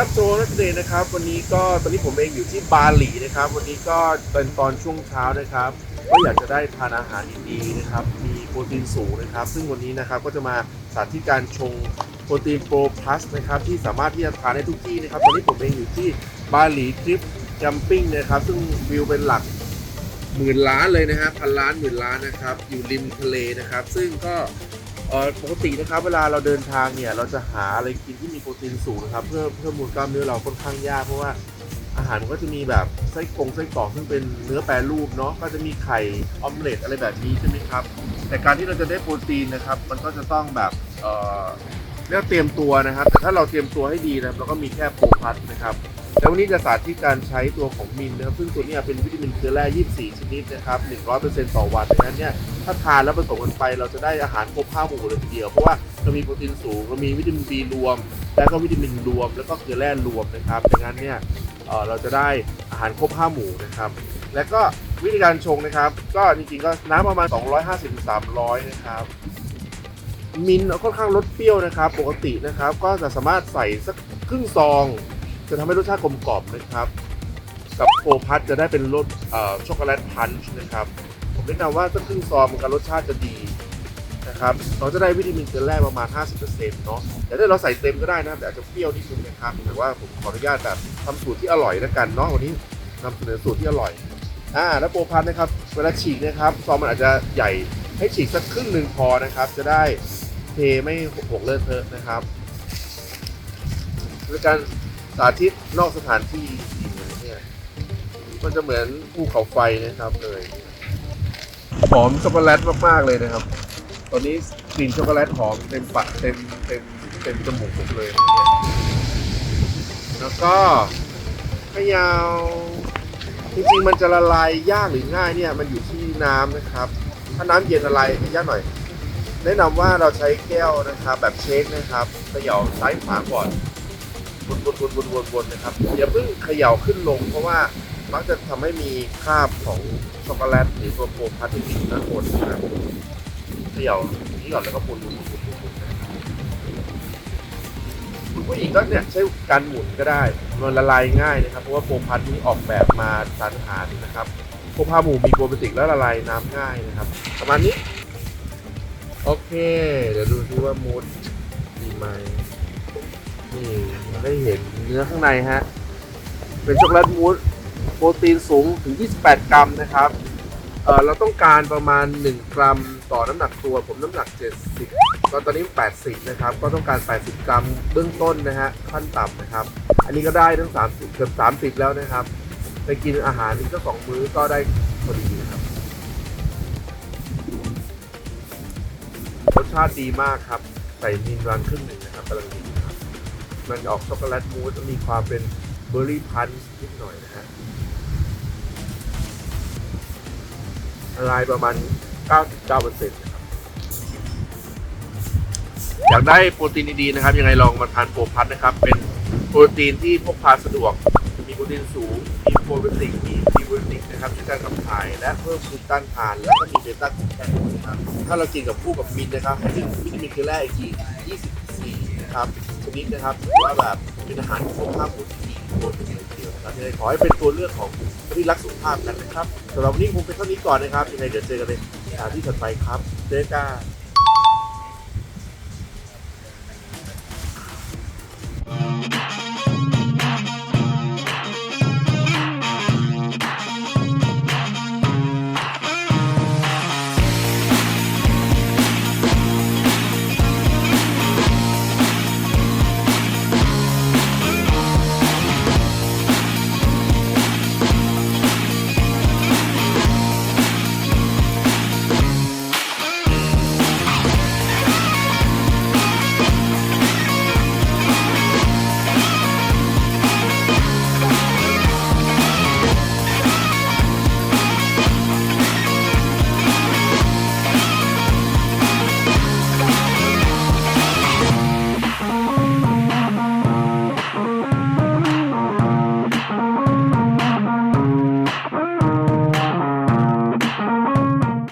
ครับโจนัทเดย์นะครับ วันนี้ก็ตอนนี้ผมเองอยู่ที่บาหลีนะครับ วันนี้ก็เป็นตอนช่วงเช้านะครับ ก็อยากจะได้ทานอาหารดีๆนะครับ มีโปรตีนสูงนะครับ ซึ่งวันนี้นะครับก็จะมาสาธิตการชงโปรตีนโปรพลัสนะครับ ที่สามารถที่จะทานได้ทุกที่นะครับตอนนี้ผมเองอยู่ที่บาหลีทริปจัมปิ้งนะครับ ซึ่งวิวเป็นหลักหมื่นล้านเลยนะฮะพันล้านหมื่นล้านนะครับ อยู่ริมทะเลนะครับ ซึ่งก็ เอ่อปกตินะครับเวลาเราเดินทางเนี่ยเราจะหาอะไรกินที่มีโปรตีนสูงนะครับเพื่อเพิ่มมูลกล้ามเนื้อเราค่อนข้างยากเพราะว่าอาหารมันก็จะมีแบบไส้กรงไส้กรอกซึ่งเป็นเนื้อแปรรูปเนาะก็จะมีไข่ออมเล็ตอะไรแบบนี้ใช่ไหมครับแต่การที่เราจะได้โปรตีนนะครับมันก็จะต้องแบบเอ่อเรียกเตรียมตัวนะครับ แต่ถ้าเราเตรียมตัวให้ดีนะครับเราก็มีแค่โปรพัทนะครับ แล้ววันนี้จะสาธิตการใช้ตัวของมินนะครับซึ่งตัวนี้เป็นวิตามินเกลือแร่24 ชนิดนะครับ100%ต่อวันดังนั้นเนี่ยถ้าทานแล้วผสมกันไปเราจะได้อาหารครบห้าหมู่เลยทีเดียว เพราะว่าเรามีโปรตีนสูงเรามีวิตามินบีรวม แล้วก็วิตามินรวม แล้วก็เกลือแร่รวมนะครับดังนั้นเนี่ยเเราจะได้อาหารครบห้าหมู่นะครับ แล้วก็วิธีการชงนะครับ ก็จริงๆก็น้ำประมาณ 250-300 นะครับมินค่อนข้างรสเปรี้ยวนะครับ ปกตินะครับ ก็จะสามารถใส่สักครึ่งซอง จะทำให้รสชาติกลมกล่อมนะครับกับโฟพัทจะได้เป็นรสช็อกโกแลตพันช์นะครับผมแนะนำว่าสักครึ่งซองมันก็รสชาติจะดีนะครับเราจะได้วิตามินเกลือแร่ประมาณ 50%เนาะแต่ถ้าเราใส่เต็มก็ได้นะครับแต่อาจจะเปรี้ยวนิดนึงนะครับแต่ว่าผมขออนุญาตแบบทำสูตรที่อร่อยแล้วกันเนาะวันนี้นำเสนอสูตรที่อร่อยอ่าแล้วโปรพันนะครับเวลาฉีกนะครับซองมันอาจจะใหญ่ให้ฉีกสักครึ่งหนึ่งพอนะครับ จะได้เทไม่หกเลอะเทอะนะครับในการ สาธิตนอกสถานที่จริงๆเนี่ยมันจะเหมือนภูเขาไฟนะครับเลยหอมช็อกโกแลตมากๆเลยนะครับ ตอนนี้กลิ่นช็อกโกแลตหอมเต็มปากเต็มเต็มเต็มจมูกผมเลยแล้วก็เขยาวจริงๆมันจะละลายยากหรือง่ายเนี่ยมันอยู่ที่น้ำนะครับ ถ้าน้ำเย็นละลายยากหน่อย แนะนำว่าเราใช้แก้วนะครับ แบบเชคนะครับเขย่าซ้ายขวาก่อน วนวนวนวนวนวนนะครับอย่าเพิ่งเขย่าขึ้นลง เพราะว่ามักจะทำให้มีคราบของช็อกโกแลตหรือตัวโปรพาสติกด้านบนนะครับเขย่าอย่างนี้ก่อนแล้วก็หมุนหมุนหมุนหมุนหมุนหมุนนะครับคุณผู้หญิงก็เนี่ยใช้การหมุนก็ได้มันละลายง่ายนะครับ เพราะว่าโปรพัทนี้ออกแบบมาสารอาหารนะครับโปรพาหมูมีโปรไบโอติกแล้วละลายน้ำง่ายนะครับ ประมาณนี้ โอเค เดี๋ยวดูซิว่ามูดดีไหม นี่ได้เห็นเนื้อข้างในฮะ เป็นช็อกโกแลตมูสโปรตีนสูงถึง 28 กรัมนะครับเออเราต้องการประมาณ 1 กรัมต่อน้ำหนักตัว ผมน้ำหนัก 70 ตอนตอนนี้ 80 นะครับ ก็ต้องการ 80 กรัมเบื้องต้นนะฮะขั้นต่ำนะครับ อันนี้ก็ได้ทั้ง 30 เกือบ 30 แล้วนะครับ ไปกินอาหารอีกสักสองมื้อก็ได้พอดีนะครับ รสชาติดีมากครับ ใส่มินรันครึ่งหนึ่งนะครับกำลังดี มันออกช็อกโกแลตมูสมีความเป็นเบอร์รี่พันช์นิดหน่อยนะฮะละลายประมาณ 99%นะครับอยากได้โปรตีนดีๆนะครับ ยังไงลองมาทานโปรพัทนะครับ เป็นโปรตีนที่พกพาสะดวก มีโปรตีนสูง มีโปรไบโอติกมีพรีไบโอติกนะครับช่วยการขับถ่ายและเพิ่มภูมิต้านทาน แล้วก็มีเบต้าแคโรทีนนะครับถ้าเรากินกับคู่กับมินนะครับให้วิตามินเกลือแร่อีกที24 ครับชนิดนะครับว่าแบบเป็นอาหารที่คุขภาพคุณดีคนเป็นอย่เดียวนะครับยังไงขอให้เป็นตัวเลือกของที่รักสุขภาพกันนะครับสำหรับวันนี้คงเป็นเท่านี้ก่อนนะครับยังไงเดี๋ยวเจอกันในสถานที่ถัดไปครับเจอกัน